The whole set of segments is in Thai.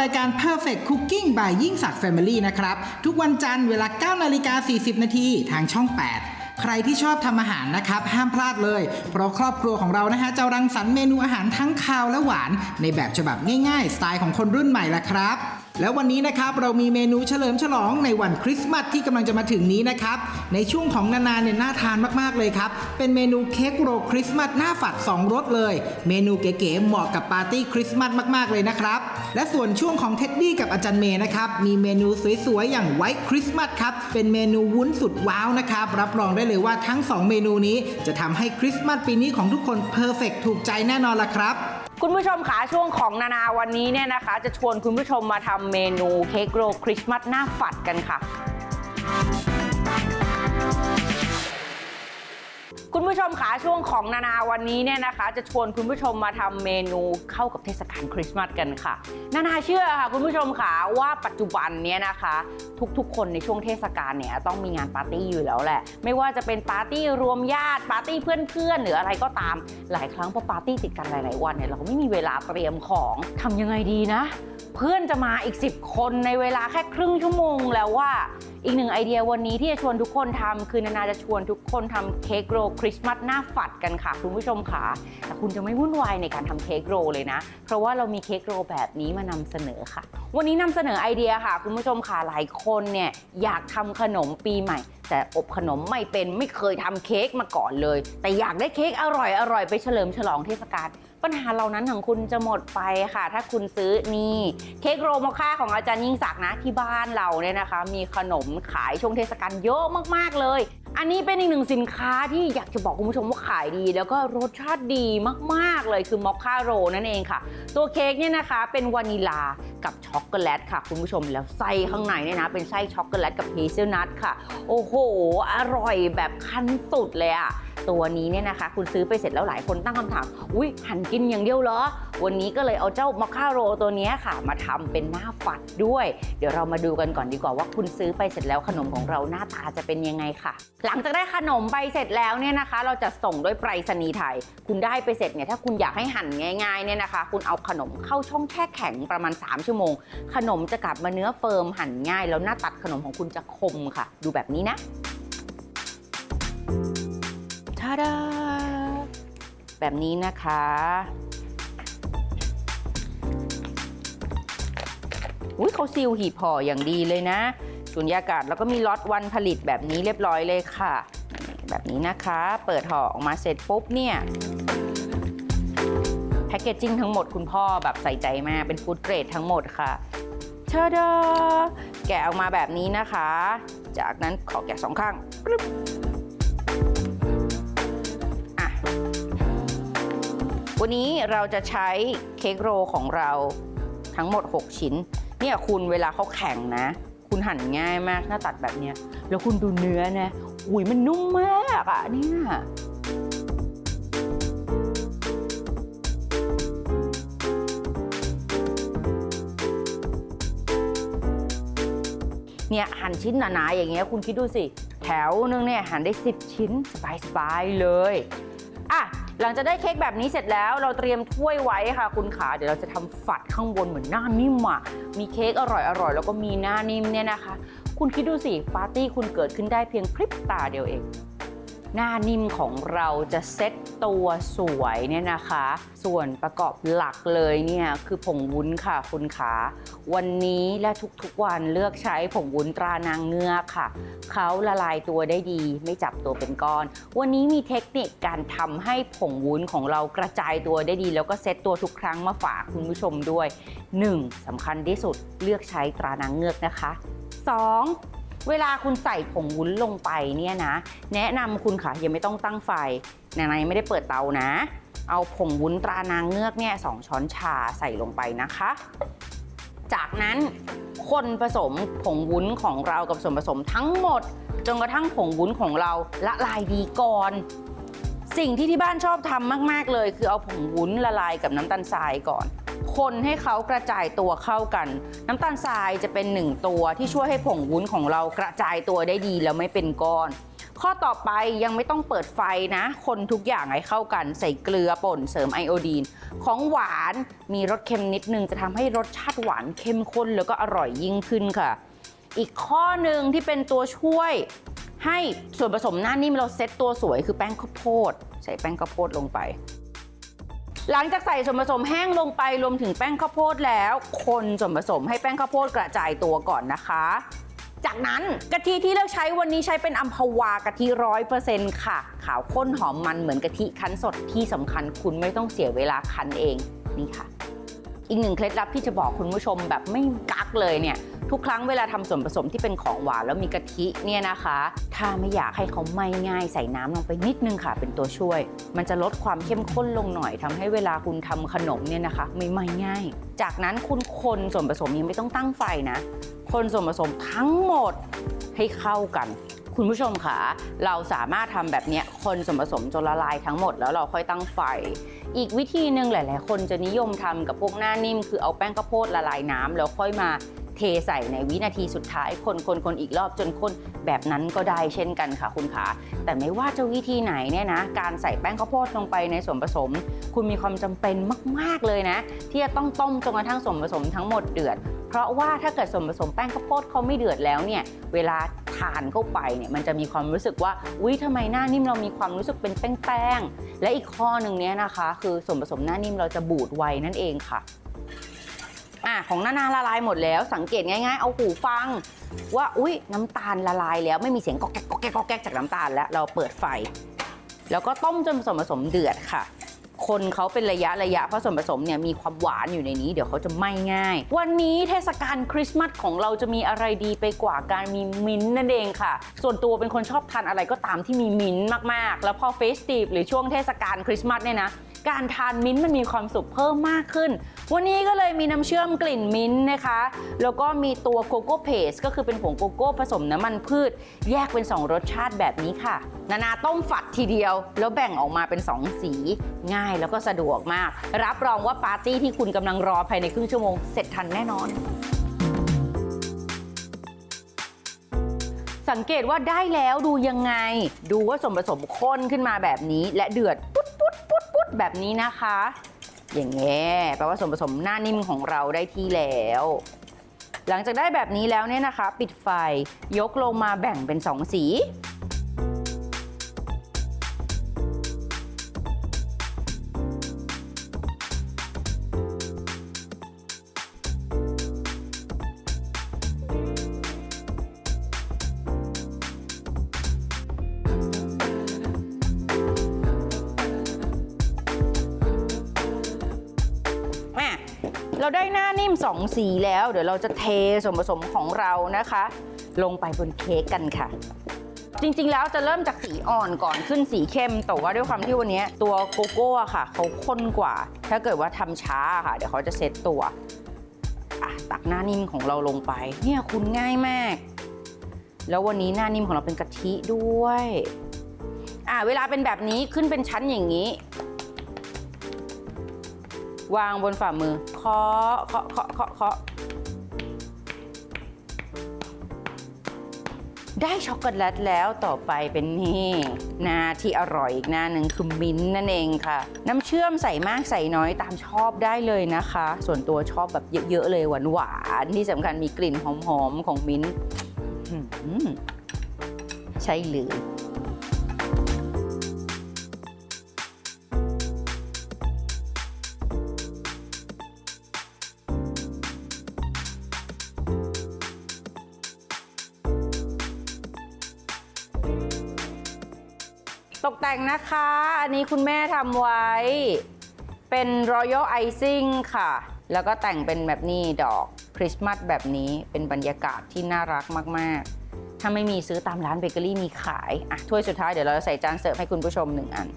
รายการ Perfect Cooking by ยิ่งศักดิ์ Family นะครับ ทุกวันจันทร์เวลา 9 นาฬิกา 40 นาทีทางช่อง 8ใครที่ชอบทำอาหารนะครับ ห้ามพลาดเลย เพราะครอบครัวของเรานะฮะจะรังสรรค์เมนูอาหารทั้งคาวและหวาน ในแบบฉบับง่ายๆ สไตล์ของคนรุ่นใหม่ละครับ แล้ววันนี้นะครับเรามีเมนูเฉลิมฉลองในวันคริสต์มาสที่กำลังจะมาถึงนี้นะครับ ในช่วงของนานาเนี่ยน่าทานมากๆเลยครับ เป็นเมนูเค้กโรลคริสต์มาสหน้าฝัด2รสเลย เมนูเก๋ๆเหมาะกับปาร์ตี้คริสต์มาสมากๆเลยนะครับ และส่วนช่วงของเท็ดดี้กับอาจารย์เมย์นะครับมีเมนูสวยๆอย่างไวท์คริสต์มาสครับเป็นเมนูวุ้นสุดว้าวนะครับรับรองได้เลยว่าทั้ง 2 เมนูนี้จะทำให้คริสต์มาสปีนี้ของทุกคนเพอร์เฟกถูกใจแน่นอนละครับ คุณผู้ชมคะช่วงของนานาวันนี้เนี่ยนะคะ จะชวนคุณผู้ชมมาทำเมนูเค้กโรลคริสต์มาสหน้าฝัดกันค่ะ คุณผู้ชมคะช่วงของนานาวันนี้เนี่ยนะคะ จะชวนคุณผู้ชมมาทำเมนูเข้ากับเทศกาลคริสต์มาสกันค่ะ นานาเชื่อค่ะคุณผู้ชมค่ะว่าปัจจุบันเนี่ยนะคะ ทุกๆ คนในช่วงเทศกาลเนี่ยต้องมีงานปาร์ตี้อยู่แล้วแหละ ไม่ว่าจะเป็นปาร์ตี้รวมญาติปาร์ตี้เพื่อนๆหรืออะไรก็ตามหลายครั้งพอปาร์ตี้ติดกันหลายๆวันเนี่ยเราไม่มีเวลาเตรียมของทำยังไงดีนะ เพื่อนจะมาอีก 10 คนในเวลาแค่ครึ่งชั่วโมงแล้วว่าอีกหนึ่งไอเดียวันนี้ที่จะชวนทุกคนทำคือนานาจะชวนทุกคนทำเค้กโรคริสต์มาสหน้าฝัดกันค่ะ คุณผู้ชมค่ะ แต่คุณจะไม่วุ่นวายในการทำเค้กโรเลยนะ เพราะว่าเรามีเค้กโรแบบนี้มานำเสนอค่ะ วันนี้นำเสนอไอเดียค่ะ คุณผู้ชมค่ะหลายคนเนี่ยอยากทำขนมปีใหม่ แต่อบขนมไม่เป็นไม่เคยทำเค้กมาก่อนเลย แต่อยากได้เค้กอร่อยอร่อยไปเฉลิมฉลองเทศกาล ปัญหาเหล่านั้นของคุณจะหมดไปค่ะ ถ้าคุณซื้อนี่ เค้กโรลมอคค่าของอาจารย์ยิ่งศักดิ์นะที่บ้านเราเนี่ยนะคะ มีขนมขายช่วงเทศกาลเยอะมากๆเลย อันนี้เป็นอีกหนึ่งสินค้าที่อยากจะบอกคุณผู้ชมว่าขายดี แล้วก็รสชาติดีมากๆเลยคือมอคค่าโรนั่นเองค่ะ ตัวเค้กเนี่ยนะคะ เป็นวานิลากับช็อกโกแลตค่ะคุณผู้ชมแล้วไส้ข้างในเนี่ยนะเป็นไส้ช็อกโกแลตกับเฮเซลนัทค่ะ โอ้โห อร่อยแบบขั้นสุดเลยอะ ตัวนี้เนี่ยนะคะ คุณซื้อไปเสร็จแล้วหลายคนตั้งคำถาม อุ้ยหั่นกินอย่างเดียวเหรอ วันนี้ก็เลยเอาเจ้ามอคค่าโรตัวนี้ค่ะ มาทำเป็นหน้าฝัดด้วย เดี๋ยวเรามาดูกันก่อนดีกว่าว่าคุณซื้อไปเสร็จแล้วขนมของเราหน้าตาจะเป็นยังไงค่ะ หลังจากได้ขนมไปเสร็จแล้วเนี่ยนะคะ เราจะส่งด้วยไปรษณีย์ไทย คุณได้ไปเสร็จเนี่ยถ้าคุณอยากให้หั่นง่ายๆเนี่ยนะคะ คุณเอาขนมเข้าช่องแช่แข็งประมาณ 3 ชั่วโมง ขนมจะกลับมาเนื้อเฟิร์มหั่นง่าย แล้วหน้าตัดขนมของคุณจะคมค่ะ ดูแบบนี้นะ ทาดาแบบนี้นะคะ อุ้ยเขาซีลหีบห่ออย่างดีเลยนะสุญญากาศแล้วก็มีล็อตวันผลิตแบบนี้เรียบร้อยเลยค่ะ แบบนี้นะคะ เปิดห่อออกมาเสร็จปุ๊บเนี่ยแพคเกจจิ้งทั้งหมดคุณพ่อแบบใส่ใจมากเป็นฟู้ดเกรดทั้งหมดค่ะชาดาแกะออกมาแบบนี้นะคะ จากนั้นขอแกะสองข้าง วันนี้เราจะใช้เค้กโรของเราทั้งหมด 6 ชิ้น เนี่ยคุณเวลาเขาแข็งนะ คุณหั่นง่ายมากหน้าตัดแบบเนี้ย แล้วคุณดูเนื้อนะอุ้ยมันนุ่มมากอะเนี่ยเนี่ยหั่นชิ้นหนาๆอย่างเงี้ยคุณคิดดูสิ แถวนึงเนี่ยหั่นได้ 10 ชิ้นสบายๆเลย หลังจากได้เค้กแบบนี้เสร็จแล้วเราเตรียมถ้วยไว้ค่ะคุณขาเดี๋ยวเราจะทำฝัดข้างบนเหมือนหน้านิ่มอะมีเค้กอร่อยอร่อยแล้วก็มีหน้านิ่มเนี่ยนะคะ คุณคิดดูสิปาร์ตี้คุณเกิดขึ้นได้เพียงพริบตาเดียวเอง หน้านิ่มของเราจะเซ็ตตัวสวยเนี่ยนะคะ ส่วนประกอบหลักเลยเนี่ยคือผงวุ้นค่ะคุณขาวันนี้และทุกๆวันเลือกใช้ผงวุ้นตรานางเงือกค่ะเขาละลายตัวได้ดี ไม่จับตัวเป็นก้อน วันนี้มีเทคนิคการทำให้ผงวุ้นของเรากระจายตัวได้ดี แล้วก็เซ็ตตัวทุกครั้งมาฝากคุณผู้ชมด้วย 1. สำคัญที่สุดเลือกใช้ตรานางเงือกนะคะ 2. เวลาคุณใส่ผงวุ้นลงไปเนี่ยนะ แนะนำคุณค่ะยังไม่ต้องตั้งไฟนายไม่ได้เปิดเตานะ เอาผงวุ้นตรานางเงือกเนี่ยสองช้อนชาใส่ลงไปนะคะ จากนั้นคนผสมผงวุ้นของเรากับส่วนผสมทั้งหมดจนกระทั่งผงวุ้นของเราละลายดีก่อน สิ่งที่ที่บ้านชอบทำมาก ๆ เลย คือเอาผงวุ้นละลายกับน้ำตาลทรายก่อน คนให้เขากระจายตัวเข้ากัน น้ำตาลทรายจะเป็นหนึ่งตัวที่ช่วยให้ผงวุ้นของเรากระจายตัวได้ดีแล้วไม่เป็นก้อน ข้อต่อไปยังไม่ต้องเปิดไฟนะ คนทุกอย่างให้เข้ากัน ใส่เกลือป่นเสริมไอโอดีน ของหวานมีรสเค็มนิดนึงจะทำให้รสชาติหวานเข้มข้นแล้วก็อร่อยยิ่งขึ้นค่ะ อีกข้อหนึ่งที่เป็นตัวช่วยให้ส่วนผสมหน้านิ่มเราเซ็ตตัวสวยคือแป้งข้าวโพด ใส่แป้งข้าวโพดลงไป หลังจากใส่ส่วนผสมแห้งลงไปรวมถึงแป้งข้าวโพดแล้ว คนส่วนผสมให้แป้งข้าวโพดกระจายตัวก่อนนะคะ จากนั้นกะทิที่เลือกใช้วันนี้ใช้เป็นอัมพวากะทิร้อยเปอร์เซ็นต์ค่ะ ขาวข้นหอมมันเหมือนกะทิคั้นสดที่สำคัญคุณไม่ต้องเสียเวลาคั้นเองนี่ค่ะ อีกหนึ่งเคล็ดลับที่จะบอกคุณผู้ชมแบบไม่กักเลยเนี่ยทุกครั้งเวลาทำส่วนผสมที่เป็นของหวานแล้วมีกะทิเนี่ยนะคะ ถ้าไม่อยากให้เขาไหม้ง่ายใส่น้ำลงไปนิดนึงค่ะเป็นตัวช่วย มันจะลดความเข้มข้นลงหน่อยทำให้เวลาคุณทำขนมเนี่ยนะคะ ไม่ไหม้ง่าย จากนั้นคุณคนส่วนผสมยังไม่ต้องตั้งไฟนะ คนส่วนผสมทั้งหมดให้เข้ากัน คุณผู้ชมคะเราสามารถทำแบบนี้คนส่วนผสมจนละลายทั้งหมดแล้วเราค่อยตั้งไฟ อีกวิธีหนึ่งหลาย ๆ คนจะนิยมทำกับพวกหน้านิ่ม คือเอาแป้งข้าวโพดละลายน้ำแล้วค่อยมาเทใส่ในวินาทีสุดท้าย คนคนคนอีกรอบจนข้นแบบนั้นก็ได้เช่นกันค่ะคุณขาแต่ไม่ว่าจะวิธีไหนเนี่ยนะ การใส่แป้งข้าวโพดลงไปในส่วนผสม คุณมีความจำเป็นมาก ๆ เลยนะ ที่จะต้องต้มจนกระทั่งส่วนผสมทั้งหมดเดือด เพราะว่าถ้าเกิดส่วนผสมแป้งข้าวโพดเขาไม่เดือดแล้วเนี่ยเวลา ทานเข้าไปเนี่ยมันจะมีความรู้สึกว่าอุ้ยทำไมหน้านิ่มเรามีความรู้สึกเป็นแป้งๆและอีกข้อหนึ่งเนี้ยนะคะ คือส่วนผสมหน้านิ่มเราจะบูดไวนั่นเองค่ะอะของนานาละลายหมดแล้ว สังเกตง่ายๆ เอาหูฟัง ว่าอุ้ยน้ำตาลละลายแล้วไม่มีเสียงกอกแก๊กกอกแก๊กกอกแก๊กจากน้ำตาลแล้วเราเปิดไฟ แล้วก็ต้มจนส่วนผสมเดือดค่ะ คนเขาเป็นระยะระยะเพราะส่วนผสมเนี่ยมีความหวานอยู่ในนี้เดี๋ยวเขาจะไหม้ง่าย วันนี้เทศกาลคริสต์มาสของเราจะมีอะไรดีไปกว่าการมีมิ้นท์นั่นเองค่ะ ส่วนตัวเป็นคนชอบทานอะไรก็ตามที่มีมิ้นท์มากๆ แล้วพอเฟสติฟหรือช่วงเทศกาลคริสต์มาสเนี่ยนะ การทานมิ้นท์มันมีความสุขเพิ่มมากขึ้น วันนี้ก็เลยมีน้ำเชื่อมกลิ่นมิ้นท์นะคะ แล้วก็มีตัวโกโก้เพสก็คือเป็นผงโกโก้ผสมน้ำมันพืช แยกเป็น 2 รสชาติแบบนี้ค่ะ นานาต้มฝัดทีเดียว แล้วแบ่งออกมาเป็น 2 สี ง่ายแล้วก็สะดวกมาก รับรองว่าปาร์ตี้ที่คุณกำลังรอภายในครึ่งชั่วโมงเสร็จทันแน่นอน สังเกตว่าได้แล้วดูยังไง ดูว่าส่วนผสมข้นขึ้นมาแบบนี้ และเดือดปุ๊ดปุ๊ดปุ๊ดปุ๊ดแบบนี้นะคะ อย่างเงี้ยแปลว่าส่วนผสมหน้านิ่มของเราได้ที่แล้ว หลังจากได้แบบนี้แล้วเนี่ยนะคะ ปิดไฟยกลงมาแบ่งเป็น 2 สี เราได้หน้านิ่ม 2 สีแล้ว เดี๋ยวเราจะเทส่วนผสมของเรานะคะ ลงไปบนเค้กกันค่ะ จริงๆ แล้วจะเริ่มจากสีอ่อนก่อนขึ้นสีเข้ม แต่ว่าด้วยความที่วันนี้ตัวโกโก้ค่ะ เขาข้นกว่า ถ้าเกิดว่าทำช้าค่ะ เดี๋ยวเขาจะเซตตัวตักหน้านิ่มของเราลงไป เนี่ยคุณง่ายมาก แล้ววันนี้หน้านิ่มของเราเป็นกะทิด้วยอะเวลาเป็นแบบนี้ขึ้นเป็นชั้นอย่างนี้ วางบนฝ่ามือเคาะเคาะเคาะเคาะเคาะได้ช็อกโกแลตแล้วต่อไปเป็นนี่หน้าที่อร่อยอีกหน้าหนึ่งคือมิ้นท์นั่นเองค่ะ น้ำเชื่อมใส่มากใส่น้อยตามชอบได้เลยนะคะ ส่วนตัวชอบแบบเยอะๆเลยหวานๆที่สำคัญมีกลิ่นหอมๆของมิ้นท์อื้อหือใช่เลย แต่งนะคะ อันนี้คุณแม่ทำไว้เป็น Royal Icing ค่ะ แล้วก็แต่งเป็นแบบนี้ดอกคริสต์มาสแบบนี้เป็นบรรยากาศที่น่ารักมาก ๆ ถ้าไม่มีซื้อตามร้านเบเกอรี่มีขาย อะ ถ้วยสุดท้ายเดี๋ยวเราจะใส่จานเสิร์ฟให้คุณผู้ชมหนึ่งอัน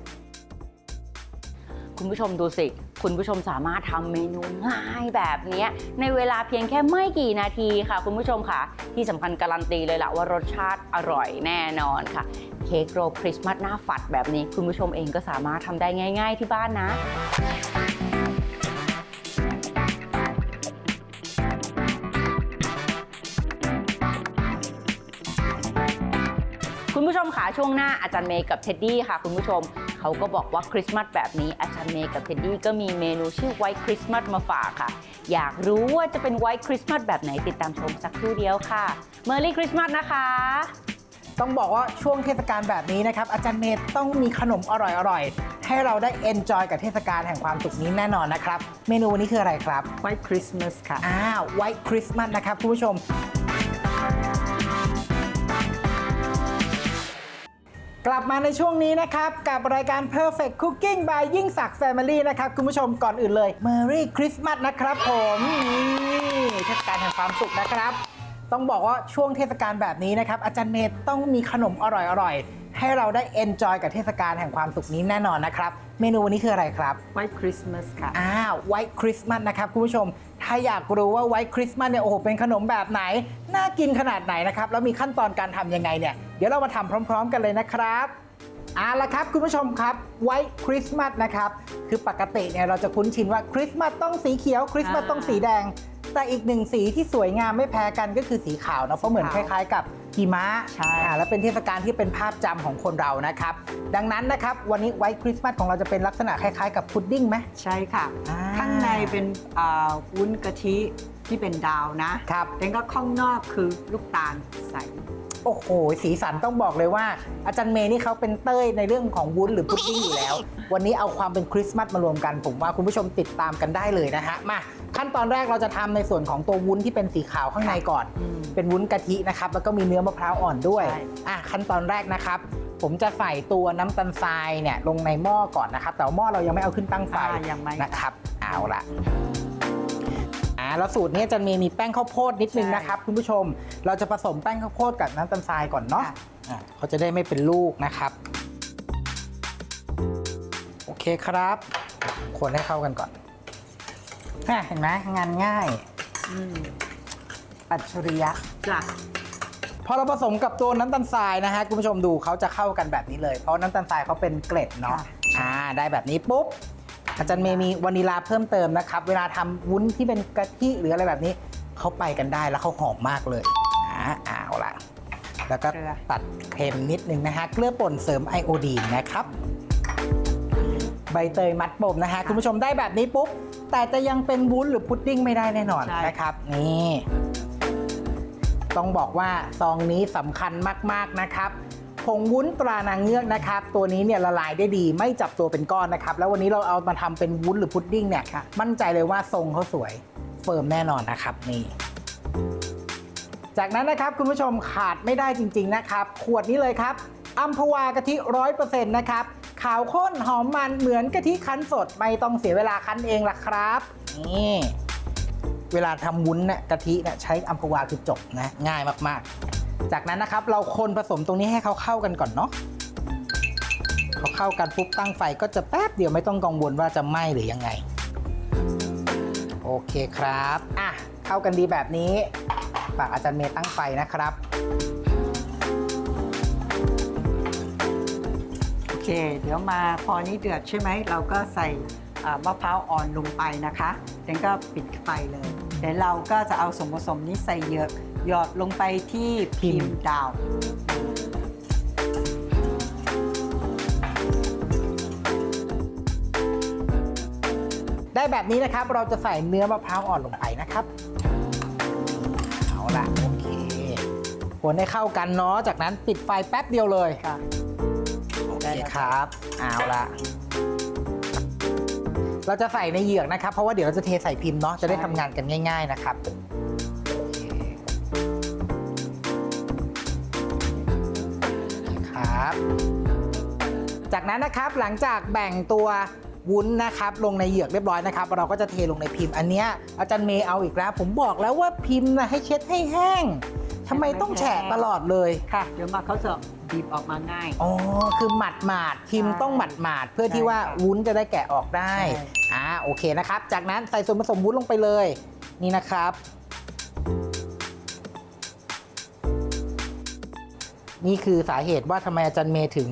คุณผู้ชมดูสิ คุณผู้ชมสามารถทำเมนูง่ายแบบนี้ ในเวลาเพียงแค่ไม่กี่นาทีค่ะ คุณผู้ชมค่ะ ที่สำคัญการันตีเลยล่ะว่ารสชาติอร่อยแน่นอนค่ะ ค้กโรลคริสต์มาสหน้าฝัดแบบนี้ คุณผู้ชมเองก็สามารถทำได้ง่าย ๆที่บ้านนะคุณผู้ชมขาช่วงหน้าอาจารย์เมย์กับเท็ดดี้ค่ะ คุณผู้ชมเขาก็บอกว่าคริสต์มาสแบบนี้อาจารย์เมย์กับเท็ดดี้ก็มีเมนูชื่อไวท์คริสต์มาสมาฝากค่ะ อยากรู้ว่าจะเป็นไวท์คริสต์มาสแบบไหนติดตามชมสักครู่เดียวค่ะเมอร์รี่คริสต์มาสนะคะ ต้องบอกว่าช่วงเทศกาลแบบนี้นะครับ อาจารย์เมย์ต้องมีขนมอร่อยๆ ให้เราได้เอนจอยกับเทศกาลแห่งความสุขนี้แน่นอนนะครับ เมนูวันนี้คืออะไรครับ White Christmas ค่ะอ้าวไวท์คริสต์มาสนะครับคุณผู้ชมกลับมาในช่วงนี้นะครับ กับรายการ Perfect Cooking by ยิ่งศักดิ์ Family นะครับ คุณผู้ชมก่อนอื่นเลย Merry Christmas นะครับผม นี่เทศกาลแห่งความสุขนะครับ ต้องบอกว่าช่วงเทศกาลแบบนี้นะครับ อาจารย์เมย์ต้องมีขนมอร่อยๆ ให้เราได้เอนจอยกับเทศกาลแห่งความสุขนี้แน่นอนนะครับ เมนูวันนี้คืออะไรครับ White Christmas ค่ะอ้าวไวท์คริสต์มาสนะครับคุณผู้ชม ถ้าอยากรู้ว่าไวท์คริสต์มาสเนี่ยโอ้โหเป็นขนมแบบไหน น่ากินขนาดไหนนะครับ แล้วมีขั้นตอนการทำยังไงเนี่ย เดี๋ยวเรามาทำพร้อม ๆ กันเลยนะครับเอาละครับ คุณผู้ชมครับไวท์คริสต์มาสนะครับ คือปกติเนี่ยเราจะคุ้นชินว่าคริสต์มาสต้องสีเขียวคริสต์มาสอ่าต้องสีแดง แต่อีกหนึ่งสีที่สวยงามไม่แพ้กันก็คือสีขาวเนาะเพราะเหมือนคสีขาวล้ายๆ กับหิมะใช่อ่าและเป็นเทศกาลที่เป็นภาพจำของคนเรานะครับ ดังนั้นนะครับ วันนี้ไวท์คริสต์มาสของเราจะเป็นลักษณะคล้ายๆ กับพุดดิ้งไหม ใช่ค่ะ อ่า ข้างในเป็นอ่าวุ้นกะทิที่เป็นดาวนะครับแต่ก็ข้างนอกคือลูกตาลใส โอ้โห สีสันต้องบอกเลยว่า อาจารย์เมย์นี่เขาเป็นเต้ยในเรื่องของวุ้นหรือพุดดิ้งอยู่แล้ว วันนี้เอาความเป็นคริสต์มาสมารวมกัน ผมว่าคุณผู้ชมติดตามกันได้เลยนะฮะ มาขั้นตอนแรกเราจะทำในส่วนของตัววุ้นที่เป็นสีขาวข้างในก่อนอืมเป็นวุ้นกะทินะครับ แล้วก็มีเนื้อมะพร้าวอ่อนด้วยใช่อะขั้นตอนแรกนะครับผมจะใส่ตัวน้ำตาลทรายเนี่ยลงในหม้อก่อนนะครับ แต่ว่าหม้อเรายังไม่เอาขึ้นตั้งไฟอ่ายังไม่นะครับ เอาละอ่า แล้วสูตรนี้อาจะมีมีแป้งข้าวโพดนิดนึงนะครับคุณผู้ชม เราจะผสมแป้งข้าวโพดกับน้ำตาลทรายก่อนเนาะค่ะอะเขาจะได้ไม่เป็นลูกนะครับ โอเคครับ คนให้เข้ากันก่อนอะเห็นไหมงานง่ายอืมอัจฉริยะจ้ะพอเราผสมกับตัวน้ำตาลทรายนะฮะคุณผู้ชมดูเขาจะเข้ากันแบบนี้เลย เพราะน้ำตาลทรายเขาเป็นเกล็ดเนาะค่ะอ่าได้แบบนี้ปุ๊บ อาจารย์เมย์มีวานิลาเพิ่มเติมนะครับ เวลาทำวุ้นที่เป็นกะทิหรืออะไรแบบนี้เขาไปกันได้แล้วเขาหอมมากเลยอ่าเอาละแล้วก็เกลือตัดเค็มนิดนึงนะฮะเกลือป่นเสริมไอโอดีนนะครับ ใบเตยมัดปมนะฮะคุณผู้ชมได้แบบนี้ปุ๊บแต่จะยังเป็นวุ้นหรือพุดดิ้งไม่ได้แน่นอนใช่นะครับนี่ต้องบอกว่าซองนี้สำคัญมากๆนะครับ ผงวุ้นตรานางเงือกนะครับ ตัวนี้เนี่ยละลายได้ดีไม่จับตัวเป็นก้อนนะครับ แล้ววันนี้เราเอามาทำเป็นวุ้นหรือพุดดิ้งเนี่ยค่ะมั่นใจเลยว่าทรงเขาสวยเฟิร์มแน่นอนนะครับนี่จากนั้นนะครับคุณผู้ชมขาดไม่ได้จริง ๆนะครับ ขวดนี้เลยครับอัมพวากะทิร้อยเปอร์เซ็นต์นะครับ ขาวข้นหอมมันเหมือนกะทิคั้นสด ไม่ต้องเสียเวลาคั้นเองล่ะครับนี่เวลาทำวุ้นเนี่ยกะทิเนี่ยใช้อัมพวาคือจบนะง่ายมากๆ จากนั้นนะครับเราคนผสมตรงนี้ให้เขาเข้ากันก่อนเนาะเขาเข้ากันปุ๊บตั้งไฟก็จะแป๊บเดียวไม่ต้องกังวลว่าจะไหม้หรือยังไง โอเคครับอะเข้ากันดีแบบนี้ฝากอาจารย์เมย์ตั้งไฟนะครับโอเค เดี๋ยวมาพอนี้เดือดใช่ไหมเราก็ใส่อ่ามะพร้าวอ่อนลงไปนะคะเดี๋ยวก็ปิดไฟเลยเดี๋ยวเราก็จะเอาส่วนผสมนี้ใส่เยอะ หยอดลงไปที่พิมพ์ดาว ได้แบบนี้นะครับเราจะใส่เนื้อมะพร้าวอ่อนลงไปนะครับ เอาละโอเคคนให้เข้ากันเนาะจากนั้นปิดไฟแป๊บเดียวเลยค่ะโอเคครับ เอาละเราจะใส่ในเหยือกนะครับ เพราะว่าเดี๋ยวเราจะเทใส่พิมพ์เนาะจะได้ทำงานกันง่าย ๆ นะครับ จากนั้นนะครับหลังจากแบ่งตัววุ้นนะครับลงในเหยือกเรียบร้อยนะครับ เราก็จะเทลงในพิมพ์อันเนี้ยอาจารย์เมย์เอาอีกแล้ว ผมบอกแล้วว่าพิมพ์นะให้เช็ดให้แห้งทำไมต้องแฉะตลอดเลยค่ะ เดี๋ยวมาเขาจะบีบออกมาง่าย อ๋อ คือหมัดหมาดๆพิมพ์ใช่ต้องหมัดหมาดๆเพื่อที่ใช่ว่าค่ะวุ้นจะได้แกะออกได้ใช่อ่า โอเคนะครับ จากนั้นใส่ส่วนผสมวุ้นลงไปเลย นี่นะครับ นี่คือสาเหตุว่าทำไมอาจารย์เมย์ถึง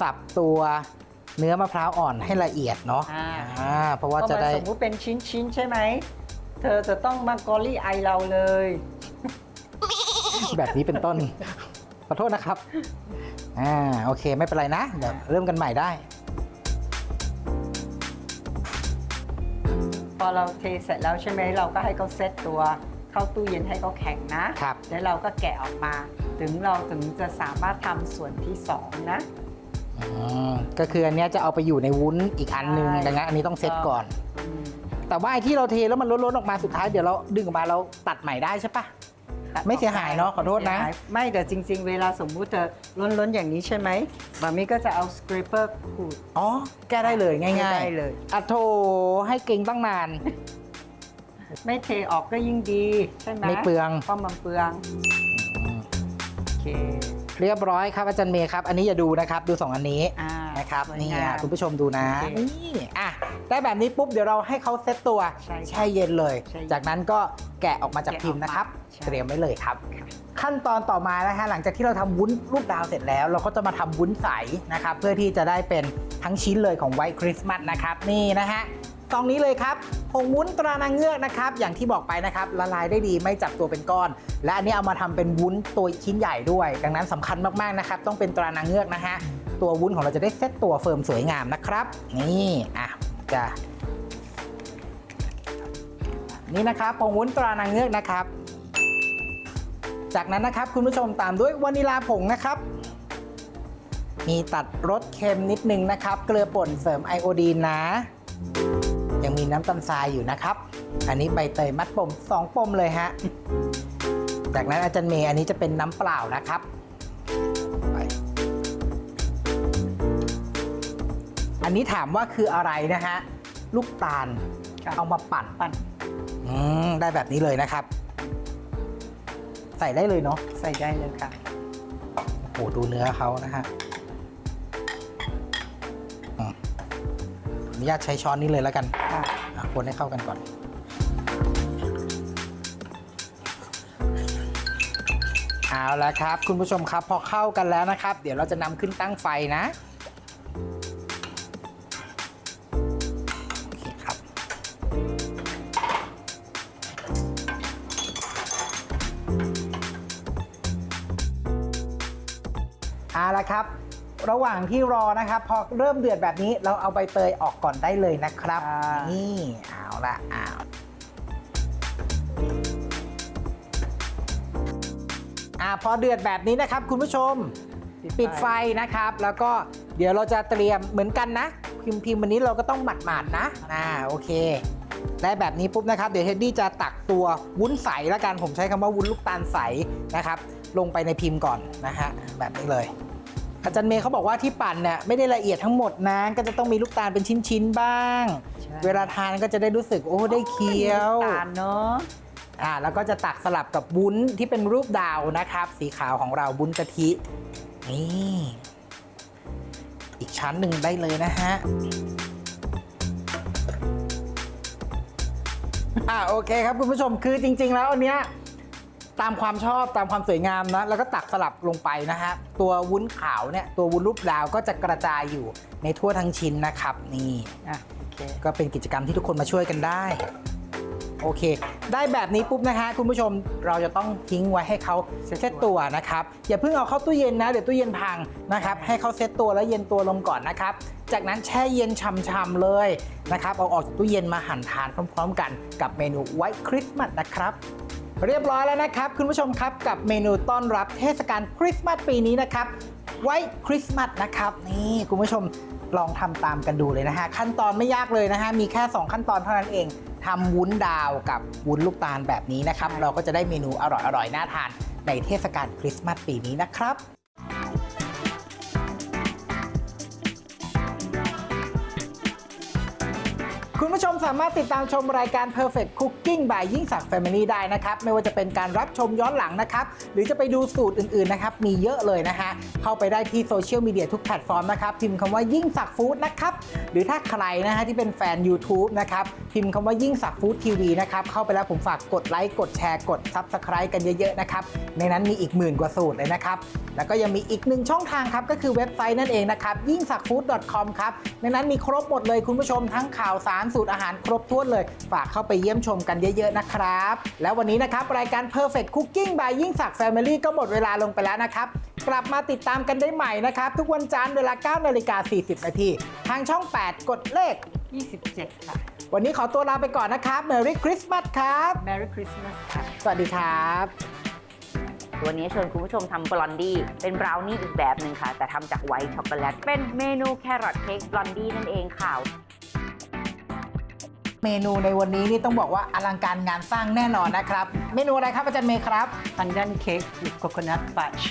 สับตัวเนื้อมะพร้าวอ่อนให้ละเอียดเนาะอ่า อ่าเพราะว่าเพราะจะมันได้สมมติเป็นชิ้นๆใช่ไหม เธอจะต้องมากอลี่ไอเราเลย แบบนี้เป็นต้นผอโทษนะครับ อ่า โอเค ไม่เป็นไรนะ เดี๋ยวเริ่มกันใหม่ได้ พอเราเทเสร็จแล้วใช่ไหมเราก็ให้เขาเซตตัวเข้าตู้เย็นให้เขาแข็งนะ ครับ แล้วเราก็แกะออกมา ถึงเราถึงจะสามารถทำส่วนที่สองนะอืมก็คืออันเนี้ยจะเอาไปอยู่ในวุ้นอีกอันนึงใช่ ดังนั้นอันนี้ต้องเซตก่อน อืม แต่ว่าไอ้ที่เราเทแล้วมันล้นๆออกมาสุดท้ายเดี๋ยวเราดึงออกมาเราตัดใหม่ได้ใช่ปะ ตัดไม่เสียหายเนอะขอโทษนะ ไม่เสียหายไม่แต่จริง ๆ เวลาสมมุติเธอล้นๆอย่างนี้ใช่ไหมบามี่ก็จะเอาส c ร a เปอร์ขูดอ๋อ แก้ได้เลยง่ายๆได้เลย อะโถให้เก่งตั้งนาน ไม่เทออกก็ยิ่งดี ใช่ไหมไม่เปลือง เพราะมันเปลืองโอ เค เรียบร้อยครับอาจารย์เมย์ครับ อันนี้อย่าดูนะครับ ดูสองอันนี้อ่านะครับสวยนี่งาอะมคุณผู้ชมดูนะโอเคนี่อะได้แบบนี้ปุ๊บเดี๋ยวเราให้เขาเซตตัวใช่ครับแช่เย็นเลย ใช่จากนั้นก็แกะออกมาจากแกะพิมพ์นะครับออกมาใช่ เตรียมไว้เลยครับค่ะขั้นตอนต่อมานะฮะหลังจากที่เราทำวุ้นรูปดาวเสร็จแล้ว เราก็จะมาทำวุ้นใสนะครับ เพื่อที่จะได้เป็นทั้งชิ้นเลยของไวท์คริสต์มาสนะครับ นี่นะฮะ ตรงนี้เลยครับผงวุ้นตรานางเงือกนะครับ อย่างที่บอกไปนะครับละลายได้ดีไม่จับตัวเป็นก้อน และอันนี้เอามาทำเป็นวุ้นตัวชิ้นใหญ่ด้วย ดังนั้นสำคัญมากๆนะครับ ต้องเป็นตรานางเงือกนะฮะตัววุ้นของเราจะได้เซตตัวเฟิร์มสวยงามนะครับ นี่อะจะนี่นะครับผงวุ้นตรานางเงือกนะครับ จากนั้นนะครับคุณผู้ชมตามด้วยวานิลาผงนะครับมีตัดรสเค็มนิดนึงนะครับ เกลือป่นเสริมไอโอดีนนะ น้ำตาลทรายอยู่นะครับ อันนี้ใบเตยมัดปม2ปมเลยฮะ จากนั้นอาจารย์เมย์อันนี้จะเป็นน้ำเปล่านะครับไปอันนี้ถามว่าคืออะไรนะฮะ ลูกตาลครับเอามาปั่นปั่นอืมได้แบบนี้เลยนะครับ ใส่ได้เลยเนาะใส่ได้เลยค่ะโอ้โหดูเนื้อเขานะฮะอืมขออนุญาตใช้ช้อนนี้เลยแล้วกันค่ะอะ คนให้เข้ากันก่อน เอาละครับ คุณผู้ชมครับพอเข้ากันแล้วนะครับ เดี๋ยวเราจะนำขึ้นตั้งไฟนะโอเคครับเอาละครับ ระหว่างที่รอนะครับ พอเริ่มเดือดแบบนี้เราเอาใบเตยออกก่อนได้เลยนะครับอ่านี่เอาละเอาอ่าพอเดือดแบบนี้นะครับ คุณผู้ชมปิดไฟนะครับ แล้วก็เดี๋ยวเราจะเตรียมเหมือนกันนะพิมพ์พิมพ์วันนี้เราก็ต้องหมัดหมาดๆนะอ่าโอเค ได้แบบนี้ปุ๊บนะครับ เดี๋ยวเฮดดี้จะตักตัววุ้นใสละกันผมใช้คำว่าวุ้นลูกตาลใสนะครับ ลงไปในพิมพ์ก่อนนะฮะแบบนี้เลย อาจารย์เมย์เขาบอกว่าที่ปั่นเนี่ยไม่ได้ละเอียดทั้งหมดนะก็จะต้องมีลูกตาลเป็นชิ้นๆบ้าง ใช่ เวลาทานก็จะได้รู้สึกโอ้ได้เคี้ยว ตาลเนาะอ่าแล้วก็จะตักสลับกับวุ้นที่เป็นรูปดาวนะครับ สีขาวของเราวุ้นกะทินี่อีกชั้นหนึ่งได้เลยนะฮะอ่าโอเคครับคุณผู้ชมคือจริง ๆ แล้วอันเนี้ย ตามความชอบตามความสวยงามนะแล้วก็ตักสลับลงไปนะฮะตัววุ้นขาวเนี่ยตัววุ้นรูปดาวก็จะกระจายอยู่ในทั่วทั้งชิ้นนะครับนี่อะโอเคก็เป็นกิจกรรมที่ทุกคนมาช่วยกันได้โอเค ได้แบบนี้ปุ๊บนะฮะคุณผู้ชมเราจะต้องทิ้งไว้ให้เขาเซ็ตตัวเซตตัวนะครับ อย่าเพิ่งเอาเข้าตู้เย็นนะ เดี๋ยวตู้เย็นพังนะครับ ให้เขาเซตตัวแล้วเย็นตัวลงก่อนนะครับ จากนั้นแช่เย็นช่ำๆเลยนะครับ เอาออกจากตู้เย็นมาหั่นทานพร้อม ๆ กันกับเมนูไวท์คริสต์มาสนะครับ เรียบร้อยแล้วนะครับ คุณผู้ชมครับกับเมนูต้อนรับเทศกาลคริสต์มาสปีนี้นะครับ ไว้คริสต์มาสนะครับนี่คุณผู้ชมลองทำตามกันดูเลยนะฮะขั้นตอนไม่ยากเลยนะฮะมีแค่ 2 ขั้นตอนเท่านั้นเองทำวุ้นดาวกับวุ้นลูกตาลแบบนี้นะครับ เราก็จะได้เมนูอร่อยๆน่าทานในเทศกาลคริสต์มาสปีนี้นะครับ คุณผู้ชมสามารถติดตามชมรายการ Perfect Cooking by ยิ่งศักดิ์ Family ได้นะครับ ไม่ว่าจะเป็นการรับชมย้อนหลังนะครับ หรือจะไปดูสูตรอื่นๆนะครับ มีเยอะเลยนะฮะ เข้าไปได้ที่โซเชียลมีเดียทุกแพลตฟอร์มนะครับพิมพ์คำว่ายิ่งศักดิ์ฟู้ดนะครับ หรือถ้าใครนะฮะที่เป็นแฟน YouTube นะครับพิมพ์คำว่ายิ่งศักดิ์ฟู้ดทีวีนะครับเข้าไปแล้วผมฝากกดไลค์กดแชร์กด Subscribe กันเยอะๆนะครับในนั้นมีอีกหมื่นกว่าสูตรเลยนะครับแล้วก็ยังมีอีกหนึ่งช่องทางครับก็คือเว็บไซต์นั่นเองนะครับยิ่งสักฟู้ด .com ครับในนั้นมีครบหมดเลยคุณผู้ชมทั้งข่าวสารสูตรอาหารารครบถ้วนเลย ฝากเข้าไปเยี่ยมชมกันเยอะ ๆ นะครับ แล้ววันนี้นะครับรายการ Perfect Cooking by ยิ่งศักดิ์ Family ก็หมดเวลาลงไปแล้วนะครับ กลับมาติดตามกันได้ใหม่นะครับ ทุกวันจันทร์เวลา9นาฬิกา40นาทีทางช่อง 8 กดเลข 27 ค่ะ วันนี้ขอตัวลาไปก่อนนะครับ Merry Christmas ครับ Merry Christmas ค่ะ สวัสดีครับ วันนี้ชวนคุณผู้ชมทำบลอนดี้เป็นบราวนี่อีกแบบหนึ่งค่ะ แต่ทำจากไวท์ช็อกโกแลต เป็นเมนูแครอทเค้กบลอนดี้นั่นเองค่ะ เมนูในวันนี้นี่ต้องบอกว่าอลังการงานสร้างแน่นอนนะครับ เมนูอะไรครับอาจารย์เมย์ครับ Pandan Cake with Coconut Fudge